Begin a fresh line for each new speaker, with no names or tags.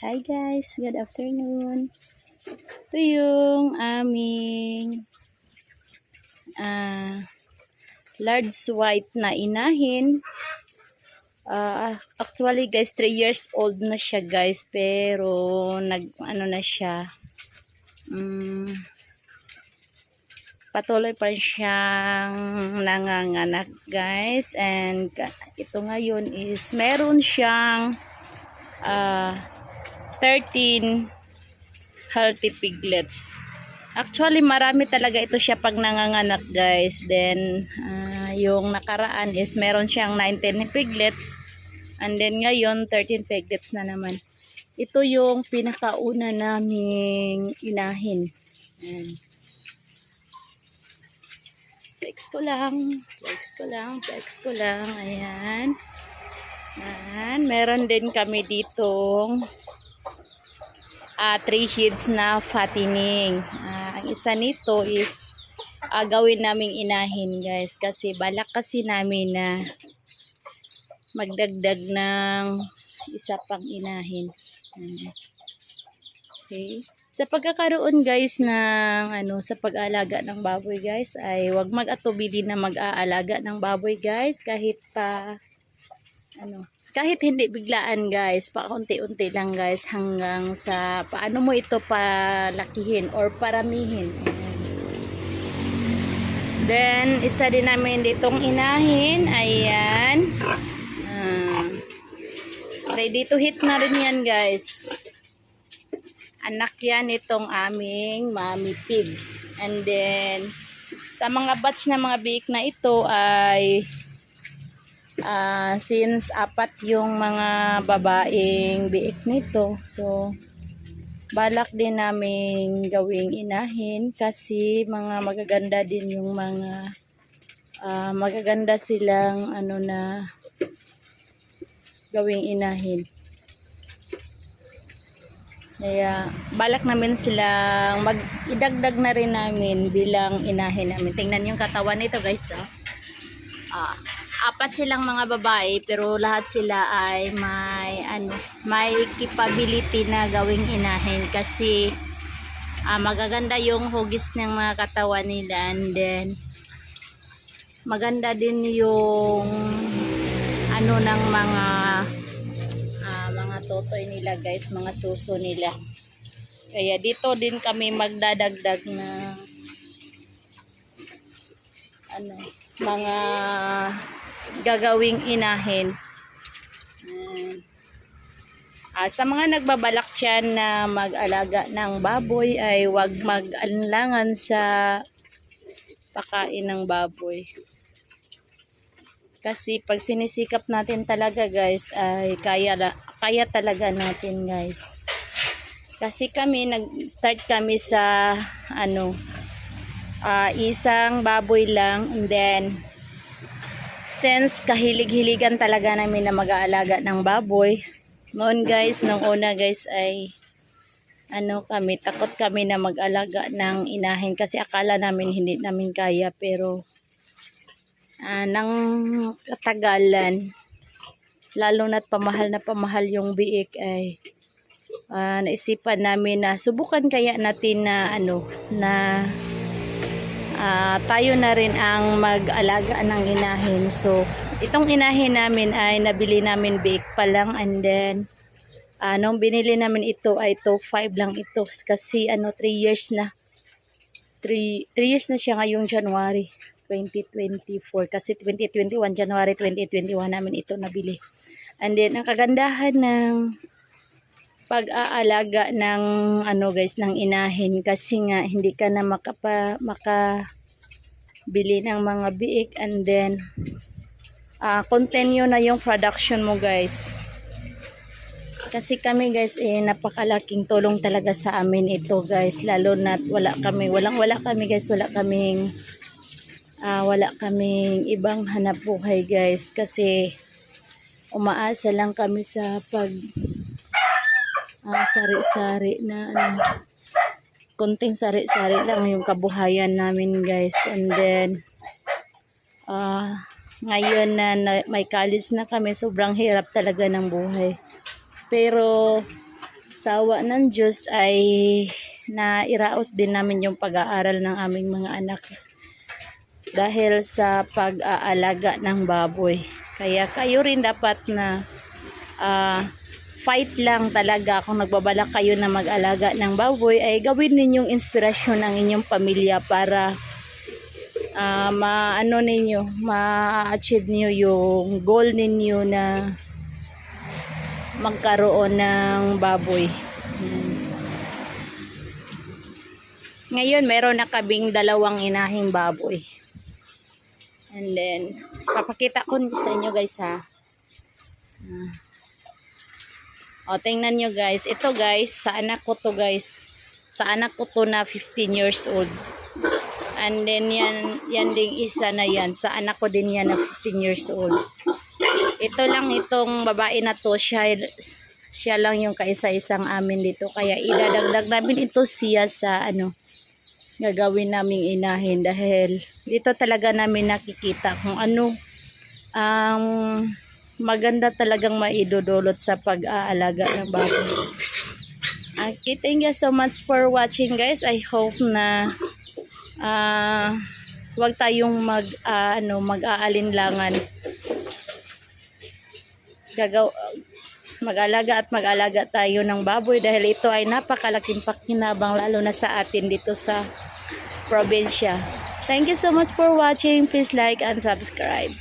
Hi guys, good afternoon. Ito yung aming ah large white na inahin. Ah, actually guys, 3 years old na siya guys, pero nag ano na siya. Mm, patuloy pa siyang nanganganak guys and ito ngayon is meron siyang ah 13 healthy piglets. Actually, marami talaga ito siya pag nanganganak, guys. Then, ah, yung nakaraan is meron siyang 19 piglets. And then, ngayon, 13 piglets na naman. Ito yung pinakauna naming inahin. Ayan. Flex ko lang. Flex ko lang. Flex ko lang. Ayan. Ayan. Meron din kami ditong ah three heads na fattening. Ah, ang isa nito is ah, gawin naming inahin guys kasi balak kasi namin na magdagdag ng isa pang inahin. Hmm. Okay. Sa pagkakaroon guys ng ano sa pag-aalaga ng baboy guys ay wag mag-atubili na mag-aalaga ng baboy guys kahit pa ano kahit hindi biglaan guys, paunti-unti lang guys hanggang sa paano mo ito palakihin or paramihin. Then, isa din namin ditong inahin. Ayan. Ah, ready to hit na rin yan guys. Anak yan itong aming mommy pig. And then, sa mga batch na mga biik na ito ay Ah, since apat yung mga babaeng biik nito, so balak din namin gawing inahin kasi mga magaganda din yung mga ah, magaganda silang ano na gawing inahin. Kaya balak namin silang mag idagdag na rin namin bilang inahin namin. Tingnan yung katawan nito guys. Oh. Ah, apat silang mga babae pero lahat sila ay may ano may capability na gawing inahin kasi ah, magaganda yung hugis ng mga katawan nila and then maganda din yung ano ng mga ah, mga totoy nila guys mga suso nila. Kaya dito din kami magdadagdag na ano mga gagawing inahin. Ayan. Ah, sa mga nagbabalak dyan na mag-alaga ng baboy ay wag mag-alangan sa pakain ng baboy. Kasi pag sinisikap natin talaga guys ay kaya, kaya talaga natin guys. Kasi kami nag-start kami sa ano ah, isang baboy lang and then since kahilig-hiligan talaga namin na mag-aalaga ng baboy. Noon guys, nung una guys ay ano kami, takot kami na mag-alaga ng inahin kasi akala namin hindi namin kaya pero ah, nang katagalan lalo na't pamahal na pamahal yung biik ay ah, naisipan namin na subukan kaya natin na ano na ah, tayo na rin ang mag-alaga ng inahin. So, itong inahin namin ay nabili namin bake pa lang and then ah, nung binili namin ito ay to 5 lang ito kasi ano 3 years na. 3 3 years na siya ngayong January 2024 kasi 2021 January 2021 namin ito nabili. And then ang kagandahan ng pag-aalaga ng ano guys ng inahin. Kasi nga hindi ka na makapa maka bili ng mga biik. And then ah continue na yung production mo guys. Kasi kami guys eh napakalaking tulong talaga sa amin ito guys. Lalo na wala kami walang wala kami guys. Wala kaming ah, wala kaming ibang hanap buhay guys. Kasi umaasa lang kami sa pag ah, sari-sari na ano, konting sari-sari lang yung kabuhayan namin guys. And then ah ngayon na, na may college na kami sobrang hirap talaga ng buhay. Pero sawa ng Diyos ay nairaos din namin yung pag-aaral ng aming mga anak dahil sa pag-aalaga ng baboy. Kaya kayo rin dapat na ah, fight lang talaga kung nagbabalak kayo na mag-alaga ng baboy ay gawin ninyong inspirasyon ang inyong pamilya para ah, maano ninyo, ma-achieve niyo yung goal ninyo na magkaroon ng baboy. Yan. Ngayon, meron na kaming dalawang inahing baboy. And then, papakita ko sa inyo guys ha. Ah. O, tingnan nyo guys. Ito guys, sa anak ko to guys. Sa anak ko to na 15 years old. And then, yan, yan ding isa na yan. Sa anak ko din yan na 15 years old. Ito lang itong babae na to. Siya, siya lang yung kaisa-isang amin dito. Kaya idadagdag namin ito siya sa ano, gagawin naming inahin dahil dito talaga namin nakikita kung ano ang maganda talagang maidudulot sa pag-aalaga ng baboy. Okay, thank you so much for watching guys. I hope na ah wag tayong mag ah, ano mag-aalinlangan. Gagaw mag-alaga at mag-alaga tayo ng baboy dahil ito ay napakalaking pakinabang lalo na sa atin dito sa probinsya. Thank you so much for watching. Please like and subscribe.